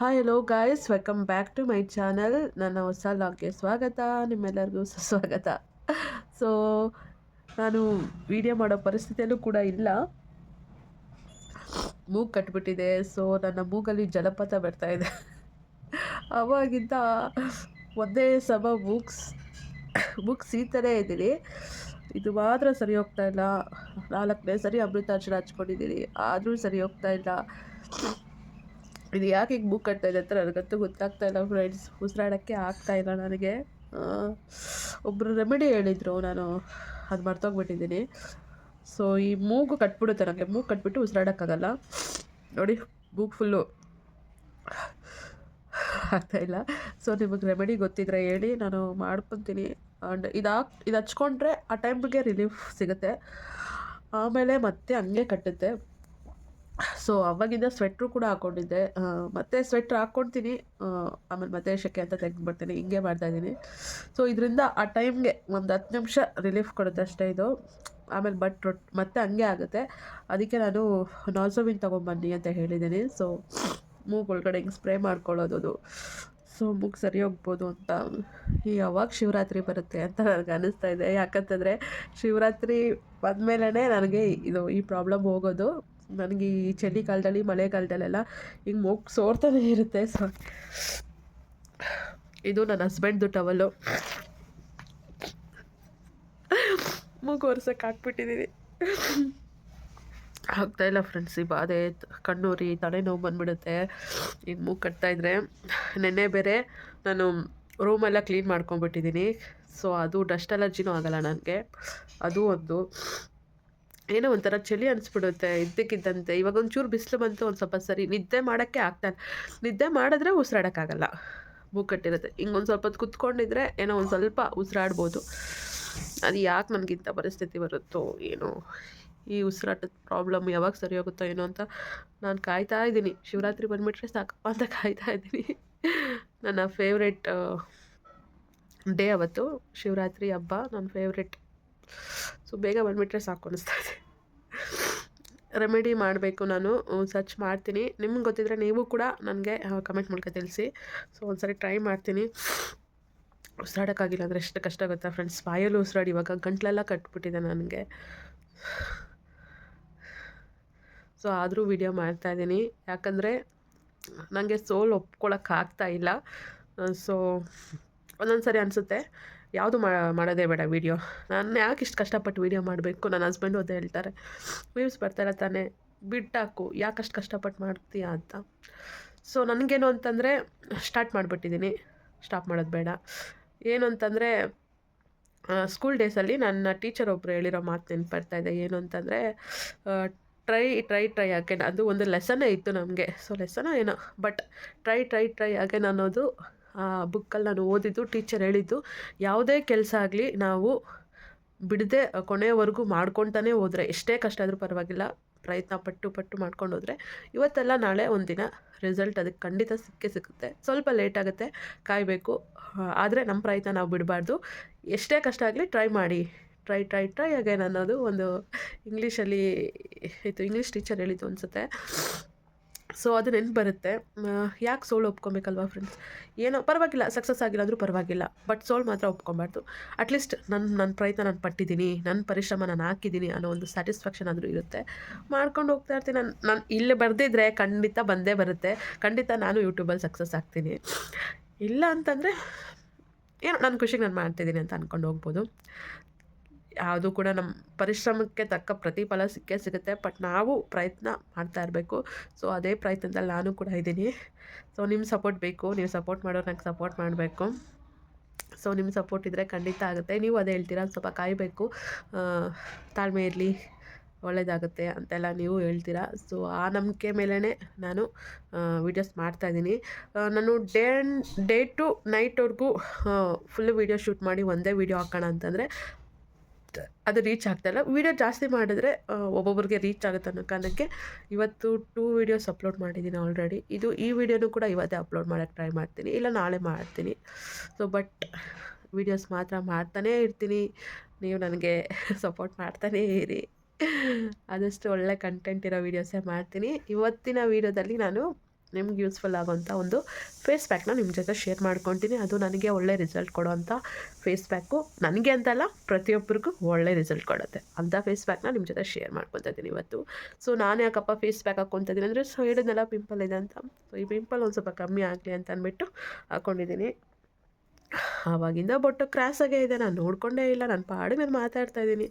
Hi hello guys welcome back to my channel ನನ್ನ ಹೊಸ ಲಾಗ್ಗೆ ಸ್ವಾಗತ. ನಿಮ್ಮೆಲ್ಲರಿಗೂ ಸುಸ್ವಾಗತ ಸೊ ನಾನು ವಿಡಿಯೋ ಮಾಡೋ ಪರಿಸ್ಥಿತಿಯಲ್ಲೂ ಕೂಡ ಇಲ್ಲ. ಮೂಗು ಕಟ್ಬಿಟ್ಟಿದೆ. ಸೊ ನನ್ನ ಮೂಗಲ್ಲಿ ಜಲಪಾತ ಬರ್ತಾ ಇದೆ. ಅವಾಗಿಂದ ಒಂದೇ ಸಮ ಬುಕ್ಸ್ ಬುಕ್ಸ್ ಈ ಥರ ಇದ್ದೀನಿ. ಇದು ಮಾತ್ರ ಸರಿ ಹೋಗ್ತಾ ಇಲ್ಲ. ನಾಲ್ಕನೇ ಸರಿ ಅಮೃತಾಚರ ಹಚ್ಕೊಂಡಿದ್ದೀನಿ. ಆದರೂ ಸರಿ ಹೋಗ್ತಾ ಇಲ್ಲ. ಇದು ಯಾಕೆ ಹೀಗೆ ಬುಕ್ ಕಟ್ತಾ ಇದೆ ಅಂತ ನನಗಂತೂ ಗೊತ್ತಾಗ್ತಾ ಇಲ್ಲ ಫ್ರೆಂಡ್ಸ್ ಉಸಿರಾಡೋಕ್ಕೆ ಇಲ್ಲ ನನಗೆ. ಒಬ್ಬರು ರೆಮಿಡಿ ಹೇಳಿದರು ನಾನು. ಅದು ಮರ್ತೋಗ್ಬಿಟ್ಟಿದ್ದೀನಿ. ಸೊ ಈ ಮೂಗು ಕಟ್ಬಿಡುತ್ತೆ ನನಗೆ ಮೂಗು ಕಟ್ಬಿಟ್ಟು ಉಸಿರಾಡೋಕ್ಕಾಗಲ್ಲ. ನೋಡಿ, ಮೂಗು ಫುಲ್ಲು ಆಗ್ತಾಯಿಲ್ಲ ಸೊ ನಿಮಗೆ ರೆಮಿಡಿ ಗೊತ್ತಿದ್ರೆ ಹೇಳಿ, ನಾನು ಮಾಡ್ಕೊತೀನಿ. ಆ್ಯಂಡ್ ಇದು ಹಾಕ್ ಇದು ಹಚ್ಕೊಂಡ್ರೆ ಆ ಟೈಮ್ಗೆ ರಿಲೀಫ್ ಸಿಗುತ್ತೆ. ಆಮೇಲೆ ಮತ್ತೆ ಹಂಗೆ ಕಟ್ಟುತ್ತೆ. ಸೊ ಅವಾಗಿಂದ ಸ್ವೆಟ್ರು ಕೂಡ ಹಾಕ್ಕೊಂಡಿದ್ದೆ ಮತ್ತೆ ಸ್ವೆಟ್ರ್ ಹಾಕ್ಕೊಳ್ತೀನಿ ಆಮೇಲೆ ಮತ್ತೆ ಶೆಕೆ ಅಂತ ತೆಗೆದುಬಿಡ್ತೀನಿ. ಹಿಂಗೆ ಮಾಡ್ತಾಯಿದ್ದೀನಿ ಸೊ ಇದರಿಂದ ಆ ಟೈಮ್ಗೆ ಒಂದು ಹತ್ತು ನಿಮಿಷ ರಿಲೀಫ್ ಕೊಡುತ್ತೆ ಅಷ್ಟೇ ಇದು. ಆಮೇಲೆ ಬಟ್ ರೊಟ್ ಮತ್ತೆ ಹಂಗೆ ಆಗುತ್ತೆ. ಅದಕ್ಕೆ ನಾನು ನಾಲ್ಸೋವಿನ್ ತೊಗೊಂಬನ್ನಿ ಅಂತ ಹೇಳಿದ್ದೀನಿ. ಸೊ ಮೂಗು ಒಳಗಡೆ ಹಿಂಗೆ ಸ್ಪ್ರೇ ಮಾಡ್ಕೊಳ್ಳೋದು ಸೊ ಮೂಗು ಸರಿ ಹೋಗ್ಬೋದು ಅಂತ. ಈ ಯಾವಾಗ ಶಿವರಾತ್ರಿ ಬರುತ್ತೆ ಅಂತ ನನಗೆ ಅನ್ನಿಸ್ತಾ ಇದೆ. ಯಾಕಂತಂದರೆ ಶಿವರಾತ್ರಿ ಬಂದಮೇಲೆ ನನಗೆ ಇದು ಈ ಪ್ರಾಬ್ಲಮ್ ಹೋಗೋದು. ನನಗೆ ಈ ಚಳಿಗಾಲದಲ್ಲಿ ಮಳೆಗಾಲದಲ್ಲೆಲ್ಲ ಹಿಂಗೆ ಮೂಗು ಸೋರ್ತಾನೆ ಇರುತ್ತೆ. ಸೊ ಇದು ನನ್ನ ಹಸ್ಬೆಂಡ್ದು ಟವಲು ಮೂಗು ಒರ್ಸಕ್ಕೆ ಹಾಕ್ಬಿಟ್ಟಿದ್ದೀನಿ ಆಗ್ತಾಯಿಲ್ಲ ಫ್ರೆಂಡ್ಸ್ ಈ ಬಾಧೆ ಕಣ್ಣೂರಿ, ತಲೆನೋವು ಬಂದ್ಬಿಡುತ್ತೆ. ಈಗ ಮೂಗು ಕಟ್ತಾಯಿದ್ರೆ ನೆನ್ನೆ ಬೇರೆ ನಾನು ರೂಮೆಲ್ಲ ಕ್ಲೀನ್ ಮಾಡ್ಕೊಂಬಿಟ್ಟಿದ್ದೀನಿ ಸೊ ಅದು ಡಸ್ಟ್ ಅಲರ್ಜಿನೂ ಆಗಲ್ಲ ನನಗೆ. ಅದು ಒಂದು. ಏನೋ ಒಂಥರ ಚಳಿ ಅನಿಸ್ಬಿಡುತ್ತೆ ಇದ್ದಕ್ಕಿದ್ದಂತೆ. ಇವಾಗ ಒಂಚೂರು ಬಿಸಿಲು ಬಂತು, ಒಂದು ಸ್ವಲ್ಪ ಸರಿ. ನಿದ್ದೆ ಮಾಡೋಕ್ಕೆ ಆಗ್ತಾನೆ ನಿದ್ದೆ ಮಾಡಿದ್ರೆ ಉಸಿರಾಡೋಕ್ಕಾಗಲ್ಲ. ಮೂಕಟ್ಟಿರುತ್ತೆ. ಕಟ್ಟಿರುತ್ತೆ ಹಿಂಗೆ ಒಂದು ಸ್ವಲ್ಪ ಹೊತ್ತು ಕುತ್ಕೊಂಡಿದ್ರೆ ಏನೋ ಒಂದು ಸ್ವಲ್ಪ ಉಸಿರಾಡ್ಬೋದು. ಅದು ಯಾಕೆ ನನಗಿಂತ ಪರಿಸ್ಥಿತಿ ಬರುತ್ತೋ ಏನೋ. ಈ ಉಸಿರಾಟದ ಪ್ರಾಬ್ಲಮ್ ಯಾವಾಗ ಸರಿ ಹೋಗುತ್ತೋ ಏನೋ ಅಂತ ನಾನು ಕಾಯ್ತಾ ಇದ್ದೀನಿ. ಶಿವರಾತ್ರಿ ಬಂದುಬಿಟ್ರೆ ಸಾಕಪ್ಪ ಅಂತ ಕಾಯ್ತಾ ಇದ್ದೀನಿ. ನನ್ನ ಫೇವ್ರೆಟ್ ಡೇ ಅವತ್ತು ಶಿವರಾತ್ರಿ ಹಬ್ಬ. ನನ್ನ ಫೇವ್ರೆಟ್ ಸೊ ಬೇಗ ಬಂದುಬಿಟ್ರೆ ಸಾಕು ಅನಿಸ್ತಾ ಇದೆ. ರೆಮಿಡಿ ಮಾಡಬೇಕು ನಾನು. ಸರ್ಚ್ ಮಾಡ್ತೀನಿ. ನಿಮ್ಗೆ ಗೊತ್ತಿದ್ರೆ ನೀವು ಕೂಡ ನನಗೆ ಕಮೆಂಟ್ ಮೂಲಕ ತಿಳಿಸಿ. ಸೊ ಒಂದ್ಸರಿ ಟ್ರೈ ಮಾಡ್ತೀನಿ. ಉಸಿರಾಡೋಕ್ಕಾಗಿಲ್ಲ ಅಂದರೆ ಎಷ್ಟು ಕಷ್ಟ ಆಗುತ್ತಾ ಫ್ರೆಂಡ್ಸ್ ಬಾಯಲ್ಲಿ ಉಸಿರಾಡಿ, ಇವಾಗ ಗಂಟ್ಲೆಲ್ಲ ಕಟ್ಬಿಟ್ಟಿದೆ ನನಗೆ. ಸೊ ಆದರೂ ವಿಡಿಯೋ ಮಾಡ್ತಾಯಿದ್ದೀನಿ ಯಾಕಂದರೆ ನನಗೆ ಸೋಲ್ ಒಪ್ಕೊಳ್ಳೋಕ್ಕಾಗ್ತಾ ಇಲ್ಲ. ಸೊ ಒಂದೊಂದು ಸರಿ ಅನಿಸುತ್ತೆ. ಯಾವುದು ಮಾಡೋದೇ ಬೇಡ ವೀಡಿಯೋ ನಾನು ಯಾಕೆ ಇಷ್ಟು ಕಷ್ಟಪಟ್ಟು ವೀಡಿಯೋ ಮಾಡಬೇಕು? ನನ್ನ ಹಸ್ಬೆಂಡು ಅದೇ ಹೇಳ್ತಾರೆ ವ್ಯೂಸ್ ಬರ್ತಾಯಿಲ್ಲ ತಾನೇ, ಬಿಟ್ಟಾಕು. ಯಾಕಷ್ಟು ಕಷ್ಟಪಟ್ಟು ಮಾಡ್ತೀಯ ಅಂತ? ಸೊ ನನಗೇನು ಅಂತಂದರೆ ಸ್ಟಾರ್ಟ್ ಮಾಡಿಬಿಟ್ಟಿದ್ದೀನಿ ಸ್ಟಾಪ್ ಮಾಡೋದು ಬೇಡ. ಏನು ಅಂತಂದರೆ ಸ್ಕೂಲ್ ಡೇಸಲ್ಲಿ ನನ್ನ ಟೀಚರ್ ಒಬ್ಬರು ಹೇಳಿರೋ ಮಾತು ನೆನಪು ಇದೆ. ಏನು ಅಂತಂದರೆ ಟ್ರೈ ಟ್ರೈ ಟ್ರೈ ಅಗೇನ್ ಅದು ಒಂದು ಲೆಸನೇ ಇತ್ತು ನಮಗೆ. ಸೊ ಲೆಸನ ಏನೋ but try try try again ಅನ್ನೋದು ಬುಕ್ಕಲ್ಲಿ ನಾನು ಓದಿದ್ದು ಟೀಚರ್ ಹೇಳಿದ್ದು, ಯಾವುದೇ ಕೆಲಸ ಆಗಲಿ ನಾವು ಬಿಡದೆ ಕೊನೆಯವರೆಗೂ ಮಾಡ್ಕೊತಾನೆ ಹೋದರೆ, ಎಷ್ಟೇ ಕಷ್ಟ ಆದರೂ ಪರವಾಗಿಲ್ಲ, ಪ್ರಯತ್ನ ಪಟ್ಟು ಪಟ್ಟು ಮಾಡ್ಕೊಂಡು ಹೋದರೆ, ಇವತ್ತೆಲ್ಲ ನಾಳೆ ಒಂದಿನ ರಿಸಲ್ಟ್ ಅದಕ್ಕೆ ಖಂಡಿತ ಸಿಕ್ಕೇ ಸಿಗುತ್ತೆ ಸ್ವಲ್ಪ ಲೇಟ್ ಆಗುತ್ತೆ, ಕಾಯಬೇಕು. ಆದರೆ ನಮ್ಮ ಪ್ರಯತ್ನ ನಾವು ಬಿಡಬಾರ್ದು. ಎಷ್ಟೇ ಕಷ್ಟ ಆಗಲಿ ಟ್ರೈ ಮಾಡಿ. ಟ್ರೈ ಟ್ರೈ ಟ್ರೈ ಅಗೇನ್ ಅನ್ನೋದು ಒಂದು ಇಂಗ್ಲೀಷಲ್ಲಿ ಇತ್ತು ಇಂಗ್ಲೀಷ್ ಟೀಚರ್ ಹೇಳಿದ್ದು ಅನಿಸುತ್ತೆ. ಸೊ ಅದು ನೆನ್ಪು ಬರುತ್ತೆ. ಯಾಕೆ ಸೋಲ್ ಒಪ್ಕೊಬೇಕಲ್ವಾ ಫ್ರೆಂಡ್ಸ್ ಏನೋ, ಪರವಾಗಿಲ್ಲ ಸಕ್ಸಸ್ ಆಗಿಲ್ಲ ಅಂದರೂ ಪರವಾಗಿಲ್ಲ ಬಟ್ ಸೋಲ್ ಮಾತ್ರ ಒಪ್ಕೊಬಾರ್ದು. ಅಟ್ಲೀಸ್ಟ್ ನನ್ನ ನನ್ನ ಪ್ರಯತ್ನ ನಾನು ಪಟ್ಟಿದ್ದೀನಿ ನನ್ನ ಪರಿಶ್ರಮ ನಾನು ಹಾಕಿದ್ದೀನಿ ಅನ್ನೋ ಒಂದು ಸ್ಯಾಟಿಸ್ಫ್ಯಾಕ್ಷನ್ ಆದರೂ ಇರುತ್ತೆ. ಮಾಡ್ಕೊಂಡು ಹೋಗ್ತಾ ಇರ್ತೀನಿ. ನಾನು ನಾನು ಇಲ್ಲಿ ಬರೆದಿದ್ರೆ ಖಂಡಿತ ಬಂದೇ ಬರುತ್ತೆ. ಖಂಡಿತ ನಾನು ಯೂಟ್ಯೂಬಲ್ಲಿ ಸಕ್ಸಸ್ ಆಗ್ತೀನಿ. ಇಲ್ಲ ಅಂತಂದರೆ, ಏನೋ ನನ್ನ ಖುಷಿಗೆ ನಾನು ಮಾಡ್ತಿದ್ದೀನಿ ಅಂತ ಅಂದ್ಕೊಂಡು ಹೋಗ್ಬೋದು. ಯಾವುದು ಕೂಡ ನಮ್ಮ ಪರಿಶ್ರಮಕ್ಕೆ ತಕ್ಕ ಪ್ರತಿಫಲ ಸಿಕ್ಕೇ ಸಿಗುತ್ತೆ. ಬಟ್ ನಾವು ಪ್ರಯತ್ನ ಮಾಡ್ತಾ ಇರಬೇಕು. ಸೊ ಅದೇ ಪ್ರಯತ್ನದಲ್ಲಿ ನಾನು ಕೂಡ ಇದ್ದೀನಿ. ಸೊ ನಿಮ್ಮ ಸಪೋರ್ಟ್ ಬೇಕು. ನೀವು ಸಪೋರ್ಟ್ ಮಾಡೋರು ನಂಗೆ ಸಪೋರ್ಟ್ ಮಾಡಬೇಕು. ಸೊ ನಿಮ್ಮ ಸಪೋರ್ಟ್ ಇದ್ದರೆ ಖಂಡಿತ ಆಗುತ್ತೆ. ನೀವು ಅದೇ ಹೇಳ್ತೀರಾ ಸ್ವಲ್ಪ ಕಾಯಬೇಕು. ತಾಳ್ಮೆ ಇರಲಿ ಒಳ್ಳೆಯದಾಗುತ್ತೆ ಅಂತೆಲ್ಲ ನೀವು ಹೇಳ್ತೀರಾ. ಸೊ ಆ ನಂಬಿಕೆ ಮೇಲೇ ನಾನು ವೀಡಿಯೋಸ್ ಮಾಡ್ತಾಯಿದ್ದೀನಿ ನಾನು ಡೇ ಡೇ ಟು ನೈಟ್ವರೆಗೂ ಫುಲ್ ವೀಡಿಯೋ ಶೂಟ್ ಮಾಡಿ ಒಂದೇ ವೀಡಿಯೋ ಹಾಕೋಣ ಅಂತಂದರೆ ಅದು ರೀಚ್ ಆಗ್ತಾಯಿಲ್ಲ ವೀಡಿಯೋ ಜಾಸ್ತಿ ಮಾಡಿದ್ರೆ ಒಬ್ಬೊಬ್ರಿಗೆ ರೀಚ್ ಆಗುತ್ತೆ ಅನ್ನೋ ಕಾರಣಕ್ಕೆ ಇವತ್ತು ಟೂ ವೀಡಿಯೋಸ್ ಅಪ್ಲೋಡ್ ಮಾಡಿದ್ದೀನಿ ಆಲ್ರೆಡಿ ಇದು ಈ ವಿಡಿಯೋನೂ ಕೂಡ ಇವತ್ತೇ ಅಪ್ಲೋಡ್ ಮಾಡೋಕ್ಕೆ ಟ್ರೈ ಮಾಡ್ತೀನಿ. ಇಲ್ಲ ನಾಳೆ ಮಾಡ್ತೀನಿ. ಸೊ ಬಟ್ ವೀಡಿಯೋಸ್ ಮಾತ್ರ ಮಾಡ್ತಾನೇ ಇರ್ತೀನಿ. ನೀವು ನನಗೆ ಸಪೋರ್ಟ್ ಮಾಡ್ತಾನೇ ಇರಿ. ಆದಷ್ಟು ಒಳ್ಳೆ ಕಂಟೆಂಟ್ ಇರೋ ವೀಡಿಯೋಸೇ ಮಾಡ್ತೀನಿ. ಇವತ್ತಿನ ವೀಡಿಯೋದಲ್ಲಿ ನಾನು ನಿಮ್ಗೆ ಯೂಸ್ಫುಲ್ ಆಗೋಂಥ ಒಂದು ಫೇಸ್ ಪ್ಯಾಕ್ನ ನಿಮ್ಮ ಜೊತೆ ಶೇರ್ ಮಾಡ್ಕೊತೀನಿ. ಅದು ನನಗೆ ಒಳ್ಳೆ ರಿಸಲ್ಟ್ ಕೊಡೋವಂಥ ಫೇಸ್ ಪ್ಯಾಕು ನನಗೆ ಅಂತಲ್ಲ ಪ್ರತಿಯೊಬ್ಬರಿಗೂ ಒಳ್ಳೆ ರಿಸಲ್ಟ್ ಕೊಡುತ್ತೆ. ಅಂಥ ಫೇಸ್ ಪ್ಯಾಕ್ನ ನಿಮ್ಮ ಜೊತೆ ಶೇರ್ ಮಾಡ್ಕೊತಾ ಇದ್ದೀನಿ ಇವತ್ತು. ಸೊ ನಾನು ಯಾಕಪ್ಪ ಫೇಸ್ ಪ್ಯಾಕ್ ಹಾಕ್ಕೊತಾ ಇದ್ದೀನಿ ಅಂದರೆ ಸೊ ಹೇಳಿದ್ನೆಲ್ಲ ಪಿಂಪಲ್ ಇದೆ ಅಂತ. ಸೊ ಈ ಪಿಂಪಲ್ ಒಂದು ಸ್ವಲ್ಪ ಕಮ್ಮಿ ಆಗಲಿ ಅಂತ ಅಂದ್ಬಿಟ್ಟು ಹಾಕ್ಕೊಂಡಿದ್ದೀನಿ ಆವಾಗಿಂದ ಬೊಟ್ಟು ಆಗೇ ಇದೆ. ನಾನು ನೋಡ್ಕೊಂಡೇ ಇಲ್ಲ. ನಾನು ಪಾಡಿಗೆ ನಾನು ಮಾತಾಡ್ತಾ ಇದ್ದೀನಿ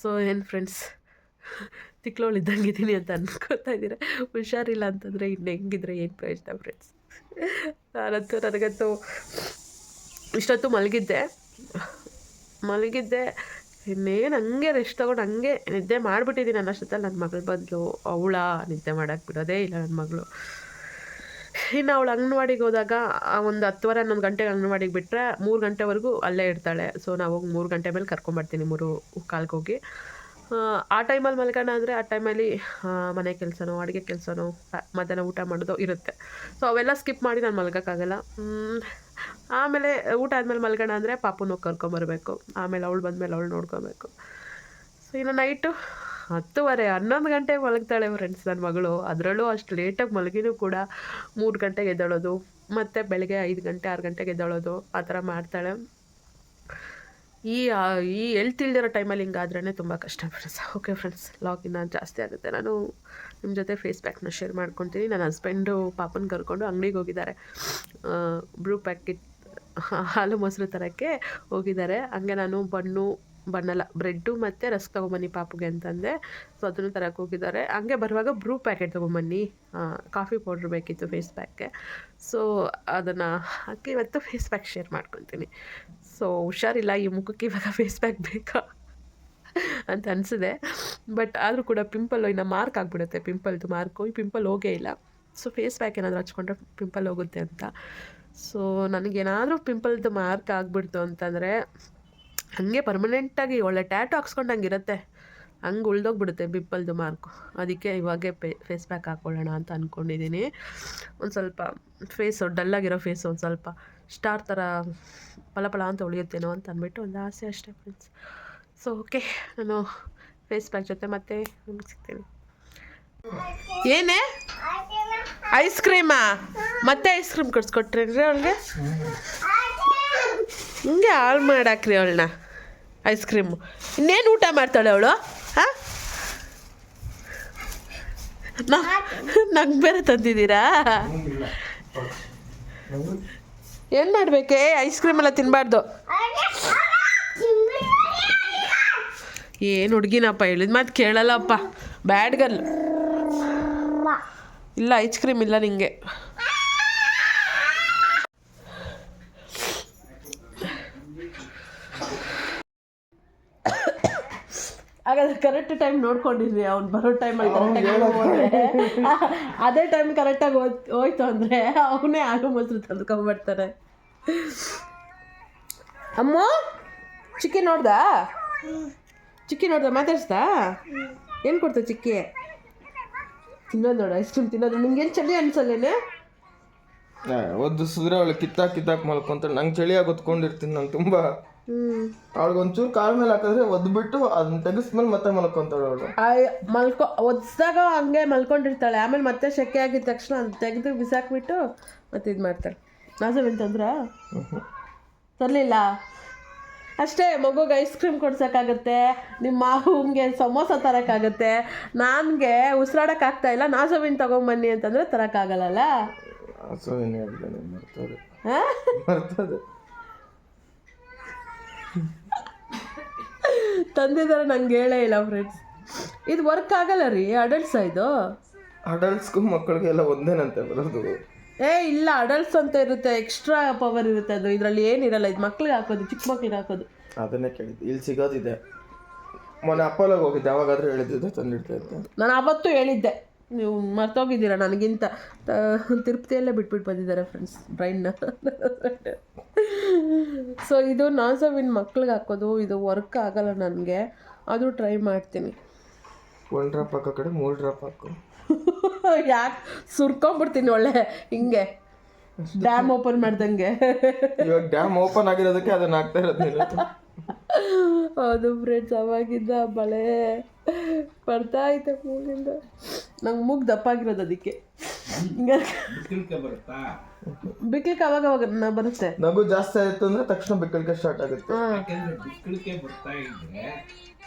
ಸೊ ಏನು ಫ್ರೆಂಡ್ಸ್ ತಿಕ್ಲೋಳು ಇದ್ದಂಗಿದ್ದೀನಿ ಅಂತ ಅನ್ಕೋತಾ ಇದ್ದೀರ? ಹುಷಾರಿಲ್ಲ ಅಂತಂದರೆ ಇನ್ನು ಹೆಂಗಿದ್ರೆ ಏನು ಪ್ರಯೋಜನ ಫ್ರೆಂಡ್ಸ್ ನಾನಂತೂ ನನಗಂತೂ ಇಷ್ಟೊತ್ತು ಮಲಗಿದ್ದೆ. ಮಲಗಿದ್ದೆ. ಇನ್ನೇನು ಹಂಗೆ ರೆಸ್ಟ್ ತೊಗೊಂಡು ಹಂಗೆ ನಿದ್ದೆ ಮಾಡಿಬಿಟ್ಟಿದ್ದೀನಿ ಅನ್ನೋಷ್ಟೊತ್ತಲ್ಲಿ ನನ್ನ ಮಗಳು ಬಂದಳು ಅವಳ ನಿದ್ದೆ ಮಾಡೋಕ್ಕೆ ಬಿಡೋದೇ ಇಲ್ಲ ನನ್ನ ಮಗಳು. ಇನ್ನು ಅವಳು ಅಂಗನವಾಡಿಗೆ ಹೋದಾಗ ಒಂದು ಹತ್ತುವರೆ, ಹನ್ನೊಂದು ಗಂಟೆಗೆ ಅಂಗನವಾಡಿಗೆ ಬಿಟ್ಟರೆ ಮೂರು ಗಂಟೆವರೆಗೂ ಅಲ್ಲೇ ಇರ್ತಾಳೆ. ಸೊ ನಾವು ಹೋಗಿ ಮೂರು ಗಂಟೆ ಮೇಲೆ ಕರ್ಕೊಂಬರ್ತೀನಿ ಮೂರು ಕಾಲ್ಗೆ ಹೋಗಿ. ಆ, ಟೈಮಲ್ಲಿ ಮಲ್ಗೋಣ ಅಂದರೆ ಆ ಟೈಮಲ್ಲಿ ಮನೆ ಕೆಲಸನೋ ಅಡುಗೆ ಕೆಲಸನೋ ಮಧ್ಯಾಹ್ನ ಊಟ ಮಾಡೋದು ಇರುತ್ತೆ. ಸೊ ಅವೆಲ್ಲ ಸ್ಕಿಪ್ ಮಾಡಿ ನಾನು ಮಲ್ಗೋಕ್ಕಾಗಲ್ಲ. ಆಮೇಲೆ ಊಟ ಆದಮೇಲೆ ಮಲ್ಗೋಣ ಅಂದರೆ ಪಾಪುನ ಕರ್ಕೊಂಬರ್ಬೇಕು ಆಮೇಲೆ ಅವಳು ಬಂದಮೇಲೆ ಅವಳು ನೋಡ್ಕೊಬೇಕು. ಸೊ ಇನ್ನು ನೈಟು ಹತ್ತುವರೆ ಹನ್ನೊಂದು ಗಂಟೆಗೆ ಮಲಗ್ತಾಳೆ ಫ್ರೆಂಡ್ಸ್ ನನ್ನ ಮಗಳು. ಅದರಲ್ಲೂ ಅಷ್ಟು ಲೇಟಾಗಿ ಮಲಗಿನೂ ಕೂಡ ಮೂರು ಗಂಟೆಗೆ ಎದ್ದೇಳೋದು. ಮತ್ತು ಬೆಳಗ್ಗೆ ಐದು ಗಂಟೆ ಆರು ಗಂಟೆಗೆ ಎದ್ದೇಳೋದು. ಆ ಥರ ಮಾಡ್ತಾಳೆ. ಈ ಈ ಎಲ್ತ್ ತಿಳಿದಿರೋ ಟೈಮಲ್ಲಿ ಹಿಂಗಾದ್ರೇ ತುಂಬ ಕಷ್ಟ ಫ್ರೆಂಡ್ಸ್ ಓಕೆ ಫ್ರೆಂಡ್ಸ್ ಲಾಗ್ ಇನ್ನು ಜಾಸ್ತಿ ಆಗುತ್ತೆ. ನಾನು ನಿಮ್ಮ ಜೊತೆ ಫೇಸ್ ಪ್ಯಾಕ್ನ ಶೇರ್ ಮಾಡ್ಕೊತೀನಿ. ನನ್ನ ಹಸ್ಬೆಂಡು ಪಾಪನ ಕರ್ಕೊಂಡು ಅಂಗಡಿಗೆ ಹೋಗಿದ್ದಾರೆ. ಬ್ರೂ ಪ್ಯಾಕೆಟ್ ಹಾಲು ಮೊಸರು ತರೋಕ್ಕೆ ಹೋಗಿದ್ದಾರೆ. ಹಂಗೆ ನಾನು ಬಣ್ಣು, ಬಣ್ಣಲ್ಲ ಬ್ರೆಡ್ಡು ಮತ್ತು ರಸ್ಕ್ ತೊಗೊಂಬನ್ನಿ ಪಾಪುಗೆ ಅಂತಂದೆ. ಸೊ ಅದನ್ನು ತರಕ್ಕೆ ಹೋಗಿದ್ದಾರೆ. ಹಂಗೆ ಬರುವಾಗ ಬ್ರೂ ಪ್ಯಾಕೆಟ್ ತೊಗೊಂಬನ್ನಿ. ಕಾಫಿ ಪೌಡ್ರ್ ಬೇಕಿತ್ತು ಫೇಸ್ ಪ್ಯಾಕ್ಗೆ ಸೊ ಅದನ್ನು ಹಾಕಿ ಇವತ್ತು ಫೇಸ್ ಪ್ಯಾಕ್ ಶೇರ್ ಮಾಡ್ಕೊತೀನಿ. ಸೊ ಹುಷಾರಿಲ್ಲ, ಈ ಮುಖಕ್ಕೆ ಇವಾಗ ಫೇಸ್ ಪ್ಯಾಕ್ ಬೇಕಾ? ಅಂತ ಅನಿಸಿದೆ. ಬಟ್ ಆದರೂ ಕೂಡ ಪಿಂಪಲ್ ಇನ್ನು ಮಾರ್ಕ್ ಆಗಿಬಿಡುತ್ತೆ. ಪಿಂಪಲ್ದು ಮಾರ್ಕು ಈ ಪಿಂಪಲ್ ಹೋಗೇ ಇಲ್ಲ. ಸೊ ಫೇಸ್ ಪ್ಯಾಕ್ ಏನಾದರೂ ಹಚ್ಕೊಂಡ್ರೆ ಪಿಂಪಲ್ ಹೋಗುತ್ತೆ ಅಂತ. ಸೊ ನನಗೇನಾದರೂ ಪಿಂಪಲ್ದು ಮಾರ್ಕ್ ಆಗಿಬಿಡ್ತು ಅಂತಂದರೆ, ಹಾಗೆ ಪರ್ಮನೆಂಟಾಗಿ ಒಳ್ಳೆ ಟ್ಯಾಟು ಹಾಕ್ಸ್ಕೊಂಡಂಗೆ ಇರುತ್ತೆ. ಹಂಗೆ ಉಳ್ದೋಗ್ಬಿಡುತ್ತೆ ಪಿಂಪಲ್ದು ಮಾರ್ಕು ಅದಕ್ಕೆ ಇವಾಗೆ ಪೇ ಫೇಸ್ ಪ್ಯಾಕ್ ಹಾಕ್ಕೊಳ್ಳೋಣ ಅಂತ ಅಂದ್ಕೊಂಡಿದ್ದೀನಿ ಒಂದು ಸ್ವಲ್ಪ ಫೇಸು ಡಲ್ಲಾಗಿರೋ ಫೇಸು ಒಂದು ಸ್ವಲ್ಪ ಸ್ಟಾರ್ ಥರ ಪಲ ಪಲ ಅಂತ ಉಳಿಯುತ್ತೇನೋ ಅಂತ ಅಂದ್ಬಿಟ್ಟು ಒಂದು ಆಸೆ ಅಷ್ಟೇ ಫ್ರೆಂಡ್ಸ್ ಸೊ ಓಕೆ ನಾನು ಫೇಸ್ ಪ್ಯಾಕ್ ಜೊತೆ ಮತ್ತೆ ನಿಮ್ಗೆ ಸಿಗ್ತೀನಿ. ಏನೇ? ಐಸ್ ಕ್ರೀಮಾ ಮತ್ತೆ ಐಸ್ ಕ್ರೀಮ್ ಕೊಡ್ಸ್ಕೊಟ್ರೇನ್ರಿ ಅವಳಿಗೆ? ಹಿಂಗೆ ಹಾಳು ಮಾಡಾಕ್ರಿ ಅವಳನ್ನ ಐಸ್ ಕ್ರೀಮು ಇನ್ನೇನು ಊಟ ಮಾಡ್ತಾಳೆ ಅವಳು? ಹಾಂ? ನಂಗೆ ಬೇರೆ ತಂದಿದ್ದೀರಾ? ಏನು ಏ ಐಸ್ ಕ್ರೀಮ್ ಎಲ್ಲ ತಿನ್ನಬಾರ್ದು ಏನು ಹುಡುಗಿನಪ್ಪ, ಹೇಳಿದ ಮಾತು ಕೇಳಲ್ಲಪ್ಪ. ಬ್ಯಾಡ್ ಗರ್ಲ್ ಇಲ್ಲ ಐಸ್ ಕ್ರೀಮ್ ಇಲ್ಲ ನಿಂಗೆ ಹಾಗಾದ್ರೆ ಕರೆಕ್ಟ್ ಟೈಮ್ ನೋಡ್ಕೊಂಡಿದ್ವಿ ಅವ್ನು ಬರೋ ಟೈಮಲ್ಲಿ ಕರೆಕ್ಟಾಗಿ ಅದೇ ಟೈಮ್ ಕರೆಕ್ಟಾಗಿ ಹೋಯ್ತು ಅಂದರೆ ಅವನೇ ಆಗೋ ಮೊಸರು ತಂದ್ಕೊಂಡ್ಬರ್ತಾನೆ ಅಮ್ಮ ಚಿಕ್ಕಿ ನೋಡ್ದಾ? ಚಿಕ್ಕಿ ನೋಡ್ದ? ಮಾತಾಡ್ಸ್ದಾ? ಏನು ಕೊಡ್ತಾ ಚಿಕ್ಕಿ? ತಿನ್ನೋದು ನೋಡ ಐಸ್ ಕ್ರೀಮ್ ತಿನ್ನೋದು ನಿಂಗೇನು ಚಳಿ ಅನ್ಸಲ್ಲೇನೆ ಒದಿಸಿದ್ರೆ ಅವಳು ಕಿತ್ತಾಕ್ ಕಿತ್ತಾಕ್ ಮಲ್ಕೊಂತ ನಂಗೆ ಚಳಿಯಾಗಿ ಹೊತ್ಕೊಂಡಿರ್ತೀನಿ ನಾನು ತುಂಬಾ ಅವಳಿಗೆ ಒಂಚೂರು ಕಾಲ ಮೇಲೆ ಹಾಕಿದ್ರೆ ಒದ್ಬಿಟ್ಟು ಅದನ್ನ ತೆಗಿಸ್ಮೇಲೆ ಮತ್ತೆ ಮಲ್ಕೊಂತಾಳೆ ಅವಳು. ಮಲ್ಕೊ ಒದ್ದಾಗ ಹಂಗೆ ಮಲ್ಕೊಂಡಿರ್ತಾಳೆ. ಆಮೇಲೆ ಮತ್ತೆ ಸೆಕೆ ಆಗಿದ ತಕ್ಷಣ ಅದು ತೆಗೆದು ಬಿಸಾಕ್ಬಿಟ್ಟು ಮತ್ತೆ ಇದು ಮಾಡ್ತಾಳೆ. ನಾಸವೆಂತಂದ್ರ ತರಲಿಲ್ಲ? ಅಷ್ಟೇ ಮಗುಗೆ ಐಸ್ ಕ್ರೀಮ್ ಕೊಡ್ಸೋಕ್ಕಾಗತ್ತೆ. ನಿಮ್ಮ ಮಾವಂಗೆ ಸಮೋಸ ತರೋಕ್ಕಾಗತ್ತೆ. ನನಗೆ ಉಸಿರಾಡೋಕ್ಕಾಗ್ತಾ ಇಲ್ಲ. ನಾಸವಿನ್ ತೊಗೊಂಬನ್ನಿ ಅಂತಂದರೆ ತರೋಕ್ಕಾಗಲ್ಲಲ್ಲ ಹಾಂ? ಬರ್ತದೆ ತಂದಿದ್ದಾರೆ ನಂಗೆ ಹೇಳೇ ಇಲ್ಲ ಫ್ರೆಂಡ್ಸ್ ಇದು ವರ್ಕ್ ಆಗಲ್ಲ ರೀ ಅಡಲ್ಟ್ಸ್ ಇದು? ಅಡಲ್ಟ್ಸ್ಗೂ ಮಕ್ಕಳಿಗೆಲ್ಲ ಒಂದೇನಂತೆ ಬರೋದು? ಏ ಇಲ್ಲ ಅಡಲ್ಟ್ಸ್ ಅಂತ ಇರುತ್ತೆ ಎಕ್ಸ್ಟ್ರಾ ಪವರ್ ಇರುತ್ತೆ ಅದು. ಇದರಲ್ಲಿ ಏನಿರಲ್ಲ ಇದು ಮಕ್ಳಿಗೆ ಹಾಕೋದು ಚಿಕ್ಕ ಮಕ್ಳಿಗೆ ಹಾಕೋದು. ಅದನ್ನೇ ಕೇಳಿದ್ದು. ಇಲ್ಲಿ ಸಿಗೋದಿದೆ. ಮೊನ್ನೆ ಅಪ್ಪಲಾಗ ಹೋಗಿದ್ದೆ ಅವಾಗಾದ್ರೂ ಹೇಳಿದ್ದೆ ತಂದಿಡ್ತಾ ಇದ್ದೆ ನಾನು ಅವತ್ತು ಹೇಳಿದ್ದೆ. ನೀವು ಮರ್ತೋಗಿದ್ದೀರಾ ನನಗಿಂತ? ತಿರುಪತಿಯಲ್ಲೇ ಬಿಟ್ಬಿಟ್ಟು ಬಂದಿದ್ದಾರೆ ಫ್ರೆಂಡ್ಸ್ ಬ್ರೈನ್ನ ಸೊ ಇದು ನಾಸವಿನ್ ಮಕ್ಳಿಗೆ ಹಾಕೋದು ಇದು ವರ್ಕ್ ಆಗಲ್ಲ ನನಗೆ. ಅದು ಟ್ರೈ ಮಾಡ್ತೀನಿ. ಒಂದು ಡ್ರಾಪ್ ಹಾಕೋ ಕಡೆ ಮೂರು ಡ್ರಾಪ್ ಹಾಕು. ಯಾಕೆ? ಸುರ್ಕೊಂಬಿಡ್ತೀನಿ ಒಳ್ಳೆ ಹಿಂಗೆ. ಡ್ಯಾಮ್ ಓಪನ್ ಮಾಡ್ದಂಗೆ. ಇವಾಗ ಡ್ಯಾಮ್ ಓಪನ್ ಆಗಿರೋದಕ್ಕೆ ಅದನ್ನ ಹಾಕ್ತಾ ಇರೋದು ನೀನು. ಹೌದು ಫ್ರೆಂಡ್ಸ್ ಅವಾಗಿದ್ದ ಬಳೆ ಬರ್ತಾ ಐತೆ ಮೂಗಿಂದ. ನಂಗೆ ಮೂಗ್ ದಪ್ಪಾಗಿರೋದು ಅದಕ್ಕೆ. ಬಿಕ್ಲಿಕ್ಕೆ ಅವಾಗ ಅವಾಗ ನ- ಬರುತ್ತೆ. ನಗು ಜಾಸ್ತಿ ಆಯ್ತು ಅಂದ್ರೆ ತಕ್ಷಣ ಬಿಕ್ಕಳಿಕೆ ಸ್ಟಾರ್ಟ್ ಆಗುತ್ತೆ. ಯಾಕೆಂದ್ರೆ ಬಿಸಿಲಿಗೆ ಬರ್ತಾ ಇದ್ರೆ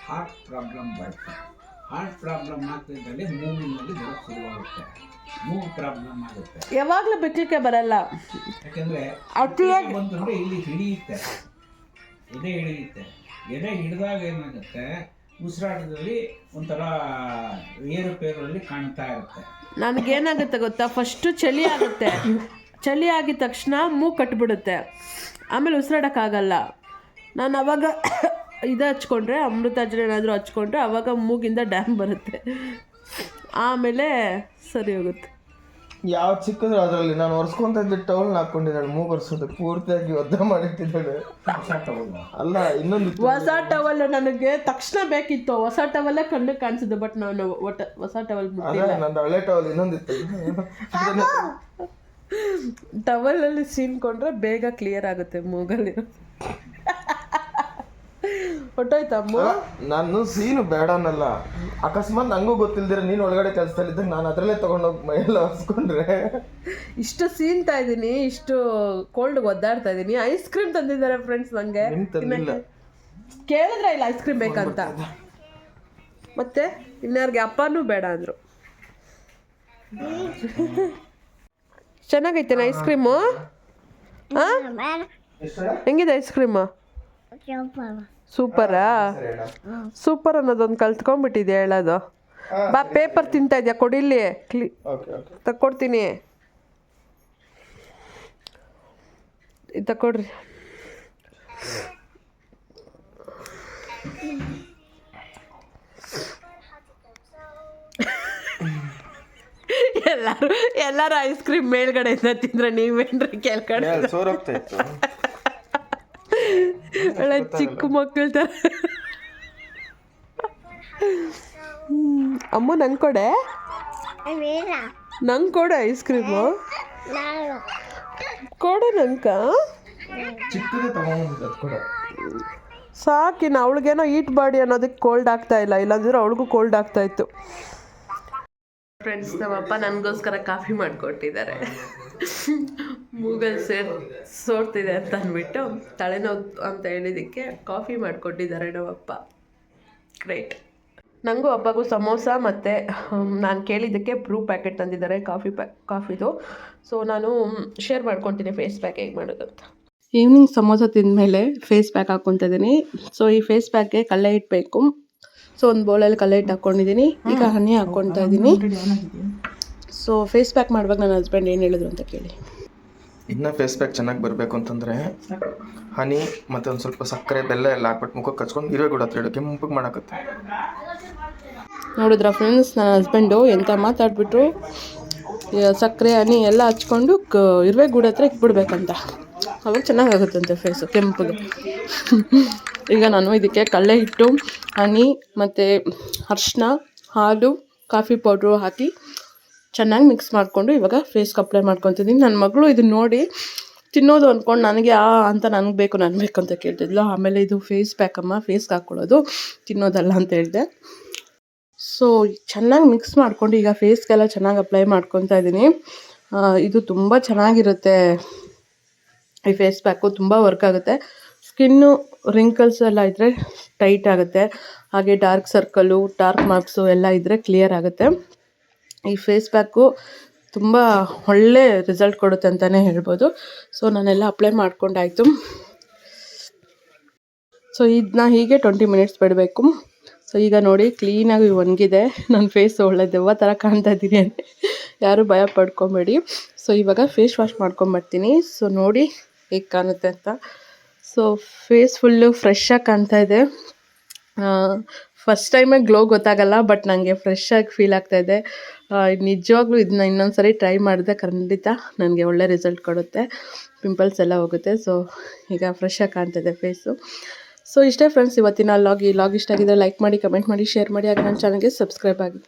ಹಾರ್ಟ್ ಪ್ರಾಬ್ಲಮ್ ಬರುತ್ತೆ. ಹಾರ್ಟ್ ಪ್ರಾಬ್ಲಮ್ ಆಗ್ತಿದ್ದಲ್ಲಿ ಮೂವಿನಲ್ಲಿ ಬರೋಕ್ಕೆ ಶುರುವಾಗುತ್ತೆ. ಮೂಗು ಪ್ರಾಬ್ಲಮ್ ಆಗುತ್ತೆ. ಯಾವಾಗಲೂ ಬಿಕ್ಲಿಕ್ಕೆ ಬರಲ್ಲ. ಯಾಕಂದ್ರೆ ಅತಿಯಾಗಿ ಬಂತಂದ್ರೆ ಇಲ್ಲಿ ಹಿಡಿಯುತ್ತೆ. ಎದೆ ಹಿಡಿಯುತ್ತೆ. ಎದೆ ಹಿಡಿದಾಗ ಏನಾಗುತ್ತೆ? ಉಸಿರಾಟದಲ್ಲಿ ಒಂಥರ ಏರುಪೇರಲ್ಲಿ ಕಾಣ್ತಾ ಇರುತ್ತೆ. ನನಗೇನಾಗುತ್ತೆ ಗೊತ್ತಾ? ಫಸ್ಟು ಚಳಿ ಆಗುತ್ತೆ. ಚಳಿ ಆಗಿದ ತಕ್ಷಣ ಮೂಗು ಕಟ್ಬಿಡುತ್ತೆ. ಆಮೇಲೆ ಉಸಿರಾಡೋಕ್ಕಾಗಲ್ಲ ನಾನು ಅವಾಗ ಇದು ಹಚ್ಕೊಂಡ್ರೆ ಅಮೃತಾಜನ ಏನಾದರೂ ಹಚ್ಕೊಂಡ್ರೆ, ಅವಾಗ ಮೂಗಿಂದ ಡ್ಯಾಮ್ ಬರುತ್ತೆ. ಆಮೇಲೆ ಸರಿ ಹೋಗುತ್ತೆ. ಯಾವ ಚಿಕ್ಕದ್ರು ಅದರಲ್ಲಿ ನಾನು ಒರೆಸ್ಕೊಂತ ಇದ್ದ ಟವಲ್ ಹಾಕೊಂಡಿದ್ದಾಳೆ ಮೂಗ್ ಒರೆಸೋದು ಪೂರ್ತಿಯಾಗಿ ಒದ್ದ ಮಾಡಿಟ್ಟಿದ್ದಾಳೆ ಅಲ್ಲ ಇನ್ನೊಂದು. ಹೊಸ ಟವಲ್ ನನಗೆ ತಕ್ಷಣ ಬೇಕಿತ್ತು. ಹೊಸ ಟವಲ್ ಕಣ್ಣು ಕಾಣಿಸಿದ್ದು ಬಟ್ ನಾನು ಒಟ್ಟ ಹೊಸ ಟವಲ್ ಅದೇ ನಂದು ಹಳೆ ಟವಲ್ ಇನ್ನೊಂದಿತ್ತು. ಟವಲ್ ಟವಲಲ್ಲಿ ಸೀನ್ಕೊಂಡ್ರೆ ಬೇಗ ಕ್ಲಿಯರ್ ಆಗುತ್ತೆ ಮೂಗಲ್ಲಿ ಹೊಟ್ಟೋಯ್ತಮ್ಮ ನಾನು ಸೀನು ಬೇಡನಲ್ಲ. ಅನ್ನಲ್ಲ ಅಕಸ್ಮಾತ್ ನಂಗೂ ಗೊತ್ತಿಲ್ದಿರ ನೀನು ಒಳಗಡೆ ಕೆಲಸದಲ್ಲಿದ್ದಾಗ ನಾನು ಅದರಲ್ಲೇ ತಗೊಂಡೋಗಿ ಮೈಯೆಲ್ಲ ಹಸ್ಕೊಂಡ್ರೆ ಇಷ್ಟು ಸೀನ್ತಾ ಇದ್ದೀನಿ ಇಷ್ಟು ಕೋಲ್ಡ್ ಒದ್ದಾಡ್ತಾ ಇದ್ದೀನಿ ಐಸ್ ಕ್ರೀಮ್ ತಂದಿದ್ದಾರೆ ಫ್ರೆಂಡ್ಸ್ ನನಗೆ ನಿನ್ ತಂದಿಲ್ಲ. ಕೇಳಿದ್ರೆ ಇಲ್ಲ ಐಸ್ ಕ್ರೀಮ್ ಬೇಕಂತ. ಮತ್ತೆ ಇನ್ಯಾರಿಗೆ ಅಪ್ಪನೂ ಬೇಡ ಅಂದರು. ಚೆನ್ನಾಗೈತೆ ಐಸ್ ಕ್ರೀಮು ಹಾಂ ಹೆಂಗಿದೆ ಐಸ್ ಕ್ರೀಮು ಸೂಪರಾ? ಸೂಪರ್ ಅನ್ನೋದೊಂದು ಕಲ್ತ್ಕೊಂಡ್ಬಿಟ್ಟಿದ್ಯಾ ಹೇಳೋದು? ಬಾ ಪೇಪರ್ ತಿಂತಾ ಇದೆಯಾ? ಕೊಡಿಲ್ಲಿ ಕ್ಲಿ ಓಕೆ ಓಕೆ. ತಕ್ಕೊಡ್ತೀನಿ. ಇದು ತಕೊಡ್ರಿ ಎಲ್ಲರೂ ಎಲ್ಲರೂ ಐಸ್ ಕ್ರೀಮ್ ಮೇಲ್ಗಡೆಯಿಂದ ತಿಂದ್ರೆ ನೀವೇನ್ರಿ ಕೆಳಗಡೆ? ಒಳ್ಳೆ ಚಿಕ್ಕ ಮಕ್ಕಳ ಥರ. ಅಮ್ಮ ನಂಗೆ ಕೊಡೆ? ನಂಗೆ ಕೊಡೆ ಐಸ್ ಕ್ರೀಮು ಕೊಡು ನಂಕ ಚಿಕ್ಕದೇ ತಗೊಂಡಿದ್ದು ಅದು ಕೂಡ. ಸಾಕಿನ ಅವಳಿಗೇನೋ ಈಟ್ ಬಾಡಿ ಅನ್ನೋದಕ್ಕೆ ಕೋಲ್ಡ್ ಆಗ್ತಾ ಇಲ್ಲ. ಇಲ್ಲಾಂದ್ರೆ ಅವಳಿಗೂ ಕೋಲ್ಡ್ ಆಗ್ತಾ ಇತ್ತು. ಫ್ರೆಂಡ್ಸ್ ನಮ್ಮಪ್ಪ ನನಗೋಸ್ಕರ ಕಾಫಿ ಮಾಡಿಕೊಟ್ಟಿದ್ದಾರೆ. ಮೂಗಲ್ ಸೇರ್ ಸೋರ್ತಿದೆ ಅಂತ ಅಂದ್ಬಿಟ್ಟು ತಲೆನೋವು ಅಂತ ಹೇಳಿದ್ದಕ್ಕೆ ಕಾಫಿ ಮಾಡಿಕೊಟ್ಟಿದ್ದಾರೆ ನಮ್ಮಪ್ಪ. ಗ್ರೇಟ್ ನನಗೂ ಅಪ್ಪಗೂ ಸಮೋಸ ಮತ್ತು ನಾನು ಕೇಳಿದ್ದಕ್ಕೆ ಬ್ರೂ ಪ್ಯಾಕೆಟ್ ತಂದಿದ್ದಾರೆ ಕಾಫಿ ಪ್ಯಾ ಕಾಫಿದು. ಸೊ ನಾನು ಶೇರ್ ಮಾಡ್ಕೊತೀನಿ ಫೇಸ್ ಪ್ಯಾಕ್ ಹೇಗೆ ಮಾಡೋದು ಅಂತ ಈವ್ನಿಂಗ್ ಸಮೋಸ ತಿಂದಮೇಲೆ ಫೇಸ್ ಪ್ಯಾಕ್ ಹಾಕ್ಕೊತಾ ಇದ್ದೀನಿ ಸೊ ಈ ಫೇಸ್ ಪ್ಯಾಕ್ಗೆ ಕಳ್ಳೆ ಇಟ್ಬೇಕು. ಬೇಕು ಸೊ ಒಂದು ಬೌಲಲ್ಲಿ ಕಳ್ಳೆ ಇಟ್ಟು ಹಾಕ್ಕೊಂಡಿದ್ದೀನಿ ಈಗ ಹನಿ ಹಾಕ್ಕೊತಾ ಇದ್ದೀನಿ ಸೊ ಫೇಸ್ ಪ್ಯಾಕ್ ಮಾಡುವಾಗ ನನ್ನ ಹಸ್ಬೆಂಡ್ ಏನು ಹೇಳಿದ್ರು ಅಂತ ಕೇಳಿ. ಇನ್ನು ಫೇಸ್ ಪ್ಯಾಕ್ ಚೆನ್ನಾಗಿ ಬರಬೇಕು ಅಂತಂದರೆ ಹನಿ ಮತ್ತು ಒಂದು ಸ್ವಲ್ಪ ಸಕ್ಕರೆ ಬೆಲ್ಲ ಎಲ್ಲ ಹಾಕ್ಬಿಟ್ಟು ಮುಖಕ್ಕೆ ಕಚ್ಕೊಂಡು ಇರುವೆ ಕೂಡ ಹತ್ರ ಇಡು ಕೆಂಪಗೆ ಮಾಡಕತ್ತೆ. ನೋಡಿದ್ರ ಫ್ರೆಂಡ್ಸ್ ನನ್ನ ಹಸ್ಬೆಂಡು ಎಂತ ಮಾತಾಡ್ಬಿಟ್ರು ಸಕ್ಕರೆ ಹನಿ ಎಲ್ಲ ಹಚ್ಕೊಂಡು ಕ ಇರುವೆ ಗೂಡ ಹತ್ರ ಇಟ್ಬಿಡ್ಬೇಕಂತ. ಅವಾಗ ಚೆನ್ನಾಗಾಗುತ್ತಂತೆ ಫೇಸು ಕೆಂಪಗೆ. ಈಗ ನಾನು ಇದಕ್ಕೆ ಕಡಲೆ ಹಿಟ್ಟು ಹನಿ ಮತ್ತು ಅರ್ಶಿನ ಹಾಲು ಕಾಫಿ ಪೌಡ್ರು ಹಾಕಿ ಚೆನ್ನಾಗಿ ಮಿಕ್ಸ್ ಮಾಡಿಕೊಂಡು ಇವಾಗ ಫೇಸ್ಗೆ ಅಪ್ಲೈ ಮಾಡ್ಕೊತಿದ್ದೀನಿ ನನ್ನ ಮಗಳು ಇದನ್ನ ನೋಡಿ ತಿನ್ನೋದು ಅಂದ್ಕೊಂಡು ನನಗೆ ಆ ಅಂತ ನನಗೆ ಬೇಕು ನನಗೆ ಬೇಕು ಅಂತ ಕೇಳ್ತಿದ್ಲು. ಆಮೇಲೆ ಇದು ಫೇಸ್ ಪ್ಯಾಕ್ ಅಮ್ಮ ಫೇಸ್ಗೆ ಹಾಕ್ಕೊಳ್ಳೋದು ತಿನ್ನೋದಲ್ಲ ಅಂತ ಹೇಳಿದೆ. ಸೊ ಚೆನ್ನಾಗಿ ಮಿಕ್ಸ್ ಮಾಡ್ಕೊಂಡು ಈಗ ಫೇಸ್ಗೆಲ್ಲ ಚೆನ್ನಾಗಿ ಅಪ್ಲೈ ಮಾಡ್ಕೊತಾ ಇದ್ದೀನಿ ಇದು ತುಂಬ ಚೆನ್ನಾಗಿರುತ್ತೆ. ಈ ಫೇಸ್ ಪ್ಯಾಕು ತುಂಬ ವರ್ಕ್ ಆಗುತ್ತೆ. ಸ್ಕಿನ್ನು ರಿಂಕಲ್ಸ್ ಎಲ್ಲ ಇದ್ದರೆ ಟೈಟ್ ಆಗುತ್ತೆ. ಹಾಗೆ ಡಾರ್ಕ್ ಸರ್ಕಲ್ಲು ಡಾರ್ಕ್ ಮಾರ್ಕ್ಸು ಎಲ್ಲ ಇದ್ದರೆ ಕ್ಲಿಯರ್ ಆಗುತ್ತೆ. ಈ ಫೇಸ್ ಪ್ಯಾಕು ತುಂಬ ಒಳ್ಳೆ ರಿಸಲ್ಟ್ ಕೊಡುತ್ತೆ ಅಂತಲೇ ಹೇಳ್ಬೋದು. ಸೊ, ನಾನೆಲ್ಲ ಅಪ್ಲೈ ಮಾಡ್ಕೊಂಡಾಯಿತು. ಸೊ ಇದನ್ನ ಹೀಗೆ ಟ್ವೆಂಟಿ ಮಿನಿಟ್ಸ್ ಬಿಡಬೇಕು. ಸೊ, ಈಗ ನೋಡಿ ಕ್ಲೀನಾಗಿ ಒಣಗಿದೆ. ನನ್ನ ಫೇಸ್ ಒಳ್ಳೆ ದೆವ್ವ ಥರ ಕಾಣ್ತಾ ಇದ್ದೀನಿ ಅಂತ ಯಾರೂ ಭಯ ಪಡ್ಕೊಬೇಡಿ. ಸೊ, ಇವಾಗ ಫೇಸ್ ವಾಶ್ ಮಾಡ್ಕೊಂಬರ್ತೀನಿ ಸೊ, ನೋಡಿ ಹೇಗೆ ಕಾಣುತ್ತೆ ಅಂತ. ಸೊ, ಫೇಸ್ ಫುಲ್ಲು ಫ್ರೆಶ್ಶಾಗಿ ಕಾಣ್ತಾ ಇದೆ. ಫಸ್ಟ್ ಟೈಮೇ ಗ್ಲೋ ಗೊತ್ತಾಗಲ್ಲ, ಬಟ್ ನನಗೆ ಫ್ರೆಶ್ಶಾಗಿ ಫೀಲ್ ಆಗ್ತಾಯಿದೆ ನಿಜವಾಗ್ಲೂ ಇದನ್ನ ಇನ್ನೊಂದು ಸಾರಿ ಟ್ರೈ ಮಾಡಿದೆ ಖಂಡಿತ ನನಗೆ ಒಳ್ಳೆ ರಿಸಲ್ಟ್ ಕೊಡುತ್ತೆ. ಪಿಂಪಲ್ಸ್ ಎಲ್ಲ ಹೋಗುತ್ತೆ. ಸೊ ಈಗ ಫ್ರೆಶ್ ಆಗಿ ಕಾಣ್ತಿದೆ ಫೇಸು ಸೊ ಇಷ್ಟೇ ಫ್ರೆಂಡ್ಸ್ ಇವತ್ತಿನ ಲಾಗ್ ಈ ಲಾಗ್ ಇಷ್ಟ ಆಗಿದ್ರೆ ಲೈಕ್ ಮಾಡಿ ಕಮೆಂಟ್ ಮಾಡಿ ಶೇರ್ ಮಾಡಿ. ಹಾಗೆ ನನ್ನ ಚಾನಲ್ಗೆ ಸಬ್ಸ್ಕ್ರೈಬ್ ಆಗಿ.